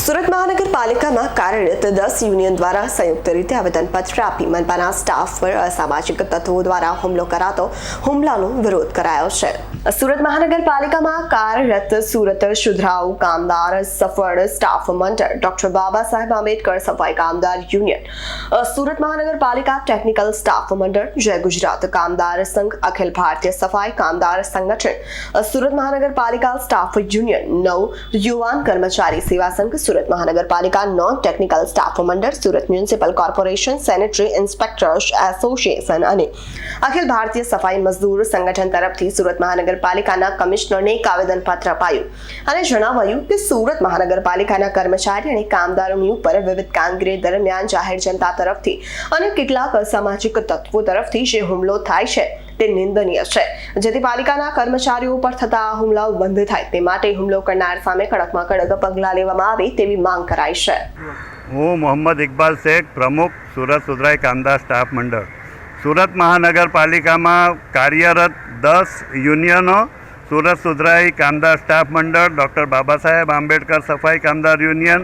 સુરત મહાનગરપાલિકામાં કાર્યરત દસ યુનિયન દ્વારા સંયુક્ત રીતે આવેદનપત્ર આપી મનપાના સ્ટાફ પર અસામાજિક તત્વો દ્વારા હુમલો કરાતો હુમલાનો વિરોધ કરાયો છે. સુરત મહાનગરપાલિકામાં કાર્યરત સુરત સુધરાઉ કામદાર, સફળ સ્ટાફ મંડળ, ડોક્ટર બાબા સાહેબ આંબેડકર, સફાઈ કામદાર યુનિયન સુરત મહાનગરપાલિકા ટેકનિકલ સ્ટાફ મંડળ, જય ગુજરાત કામદાર સંઘ, અખિલ ભારતીય સફાઈ કામદાર સંગઠન સુરત મહાનગરપાલિકા સ્ટાફ યુનિયન, નવ યુવાન કર્મચારી સેવા સંઘ સુરત મહાનગરપાલિકા નોન ટેકનિકલ સ્ટાફ મંડળ, Surat municipal corporation, sanitary inspectors association અને અખિલ ભારતીય સફાઈ મજદૂર સંગઠન તરફથી સુરત મહાનગરપાલિકાના કમિશનરને એક આવેદનપત્ર અપાયું અને જણાવાયું કે સુરત મહાનગરપાલિકાના કર્મચારી અને કામદારોની ઉપર વિવિધ કામગીરી દરમિયાન જાહેર જનતા તરફથી અને કેટલાક અસામાજિક તત્વો તરફથી જે હુમલો થાય છે તે નિંદનીય છે. જેથી પાલિકાના કર્મચારીઓ પર થતા હુમલાઓ બંધ થાય. તે માટે હુમલો કરનાર સામે કડકમાં કડક પગલાં લેવામાં આવે તેવી માંગ કરાઈ છે. હું મોહમ્મદ ઇકબાલ શેખ, પ્રમુખ સુરત સુધરાઈ કામદાર સ્ટાફ મંડળ. સુરત મહાનગરપાલિકામાં કાર્યરત દસ યુનિયનો સુરત સુધરાઈ કામદાર સ્ટાફ મંડળ, ડૉક્ટર બાબા સાહેબ આંબેડકર સફાઈ કામદાર યુનિયન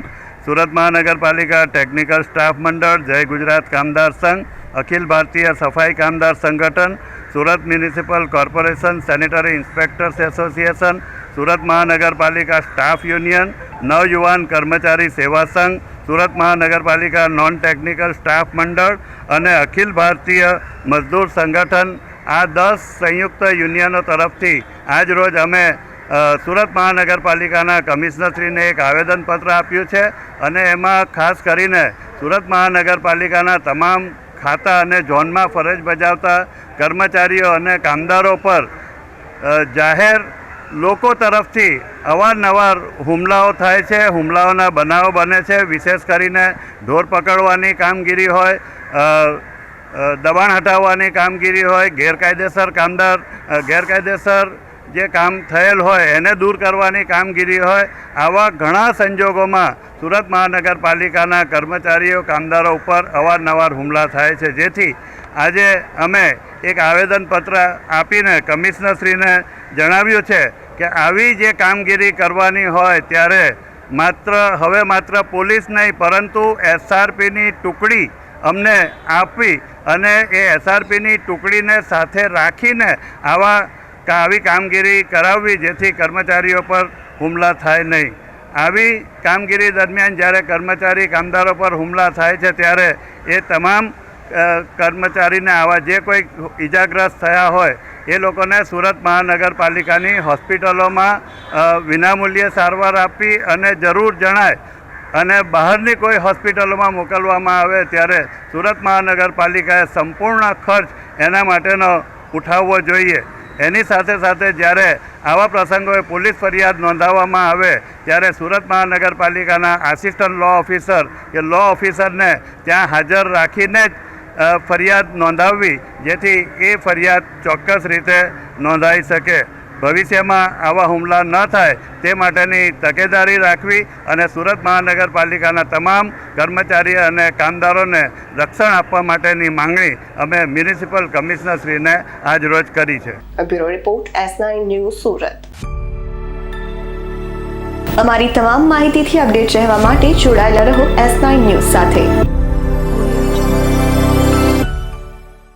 સુરત મહાનગરપાલિકા ટેકનિકલ સ્ટાફ મંડળ, જય ગુજરાત કામદાર સંઘ, અખિલ Bharatiya Safai Kamdar Sangathan, Surat municipal corporation, sanitary inspectors association, Surat Mahanagarpalika staff union, નવયુવાન કર્મચારી સેવા સંઘ, સુરત મહાનગરપાલિકા નોન ટેકનિકલ સ્ટાફ મંડળ અને અખિલ ભારતીય મજદૂર સંગઠન આ દસ સંયુક્ત યુનિયનો તરફથી આજ રોજ અમે સુરત મહાનગરપાલિકાના કમિશનરશ્રીને એક આવેદનપત્ર આપ્યું છે અને એમાં ખાસ કરીને સુરત મહાનગરપાલિકાના તમામ ખાતા અને ઝોનમાં ફરજ બજાવતા કર્મચારીઓ અને કામદારો પર જાહેર લોકો તરફથી અવારનવાર હુમલાઓ થાય છે, હુમલાઓના બનાવો બને છે, વિશેષ કરીને ઢોર પકડવાની કામગીરી હોય દબાણ હટાવવાની કામગીરી હોય, ગેરકાયદેસર કામદાર ગેરકાયદેસર જે કામ થયેલ હોય એને દૂર કરવાની કામગીરી હોય, આવા ઘણા સંજોગોમાં સુરત મહાનગરપાલિકાના કર્મચારીઓ, કામદારો ઉપર અવારનવાર હુમલા થાય છે. જેથી આજે અમે એક આવેદનપત્ર આપીને કમિશનરશ્રીને જણાવ્યું છે કે આવી જે કામગીરી કરવાની હોય ત્યારે માત્ર, હવે માત્ર પોલીસ નહીં, પરંતુ એસઆરપીની ટુકડી અમને આપી અને એ એસઆરપીની ટુકડીને સાથે રાખીને આવા આવી કામગીરી કરાવવી જેથી કર્મચારીઓ પર હુમલા થાય નહીં. આવી કામગીરી દરમિયાન જ્યારે કર્મચારી કામદારો પર હુમલા થાય છે ત્યારે એ તમામ કર્મચારીને આવા જે કોઈ ઈજાગ્રસ્ત થયા હોય, એ લોકોને સુરત મહાનગરપાલિકાની હોસ્પિટલોમાં વિનામૂલ્યે સારવાર આપી અને જરૂર જણાય અને બહારની કોઈ હોસ્પિટલોમાં મોકલવામાં આવે ત્યારે સુરત મહાનગરપાલિકાએ સંપૂર્ણ ખર્ચ એના માટેનો ઉઠાવવો જોઈએ. એની સાથે સાથે જ્યારે આવા પ્રસંગોએ પોલીસ ફરિયાદ નોંધાવવામાં આવે, ત્યારે સુરત મહાનગરપાલિકાના આસિસ્ટન્ટ લો ઓફિસર કે લો ઓફિસરને ત્યાં હાજર રાખીને જ ફરિયાદ નોંધાવવી, જેથી એ ફરિયાદ ચોક્કસ રીતે નોંધાઈ શકે. ભવિષ્યમાં આવા હુમલા ન થાય તે માટેની તકેદારી રાખવી અને સુરત મહાનગરપાલિકાના તમામ કર્મચારી અને કામદારોને રક્ષણ આપવા માટેની માંગણી અમે મ્યુનિસિપલ કમિશનરશ્રીને આજ રોજ કરી છે. બ્યુરો અમારી તમામ માહિતીથી અપડેટ રહેવા માટે જોડાયેલા રહો એસ નાઇન ન્યૂઝ સાથે.